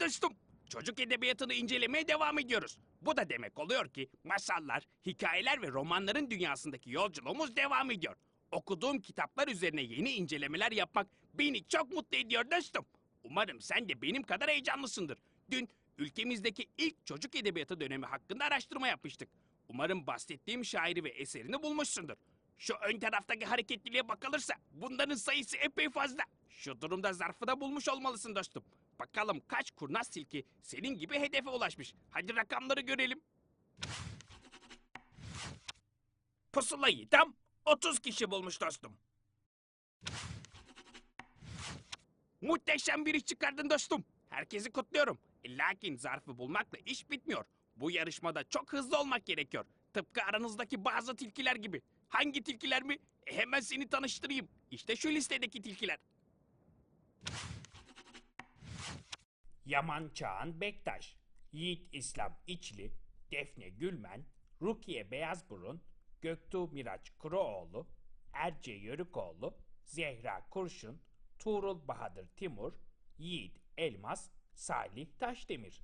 dostum. Çocuk edebiyatını incelemeye devam ediyoruz. Bu da demek oluyor ki masallar, hikayeler ve romanların dünyasındaki yolculuğumuz devam ediyor. Okuduğum kitaplar üzerine yeni incelemeler yapmak beni çok mutlu ediyor dostum. Umarım sen de benim kadar heyecanlısındır. Dün ülkemizdeki ilk çocuk edebiyatı dönemi hakkında araştırma yapmıştık. Umarım bahsettiğim şairi ve eserini bulmuşsundur. Şu ön taraftaki hareketliliğe bakılırsa bunların sayısı epey fazla. Şu durumda zarfı da bulmuş olmalısın dostum. Bakalım kaç kurnaz tilki senin gibi hedefe ulaşmış. Hadi rakamları görelim. Pusulayı tam 30 kişi bulmuş dostum. Muhteşem bir iş çıkardın dostum. Herkesi kutluyorum. Lakin zarfı bulmakla iş bitmiyor. Bu yarışmada çok hızlı olmak gerekiyor. Tıpkı aranızdaki bazı tilkiler gibi. Hangi tilkiler mi? E, hemen seni tanıştırayım. İşte şu listedeki tilkiler. Yaman Çağan Bektaş, Yiğit İslam İçli, Defne Gülmen, Rukiye Beyazburun, Göktuğ Miraç Kuroğlu, Erce Yörükoğlu, Zehra Kurşun, Tuğrul Bahadır Timur, Yiğit Elmas, Salih Taşdemir.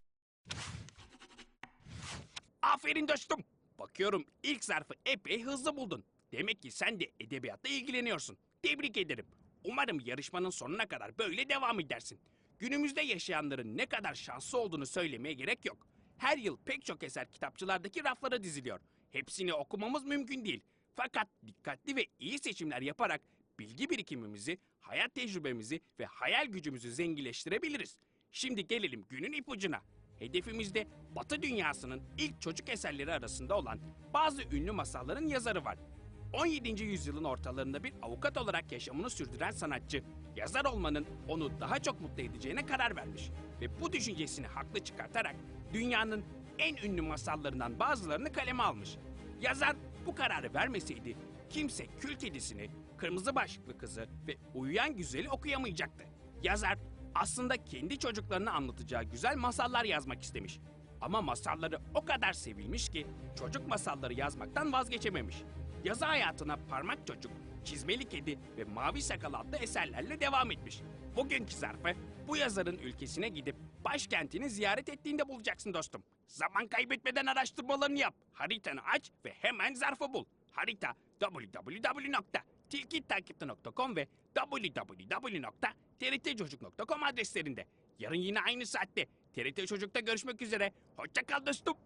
Aferin dostum. Bakıyorum ilk zarfı epey hızlı buldun. Demek ki sen de edebiyatla ilgileniyorsun. Tebrik ederim. Umarım yarışmanın sonuna kadar böyle devam edersin. Günümüzde yaşayanların ne kadar şanslı olduğunu söylemeye gerek yok. Her yıl pek çok eser kitapçılardaki raflara diziliyor. Hepsini okumamız mümkün değil. Fakat dikkatli ve iyi seçimler yaparak bilgi birikimimizi, hayat tecrübemizi ve hayal gücümüzü zenginleştirebiliriz. Şimdi gelelim günün ipucuna. Hedefimizde Batı dünyasının ilk çocuk eserleri arasında olan bazı ünlü masalların yazarı var. 17. yüzyılın ortalarında bir avukat olarak yaşamını sürdüren sanatçı, yazar olmanın onu daha çok mutlu edeceğine karar vermiş. Ve bu düşüncesini haklı çıkartarak dünyanın en ünlü masallarından bazılarını kaleme almış. Yazar bu kararı vermeseydi kimse Kül Kedisi'ni, Kırmızı Başlıklı Kızı ve Uyuyan Güzel'i okuyamayacaktı. Yazar aslında kendi çocuklarına anlatacağı güzel masallar yazmak istemiş. Ama masalları o kadar sevilmiş ki çocuk masalları yazmaktan vazgeçememiş. Yazı hayatına Parmak Çocuk, Çizmeli Kedi ve Mavi Sakal adlı eserlerle devam etmiş. Bugünkü zarfı bu yazarın ülkesine gidip başkentini ziyaret ettiğinde bulacaksın dostum. Zaman kaybetmeden araştırmalarını yap. Haritanı aç ve hemen zarfı bul. Harita www.tilkitakipte.com ve www.trtcocuk.com adreslerinde. Yarın yine aynı saatte TRT Çocuk'ta görüşmek üzere. Hoşça kal dostum.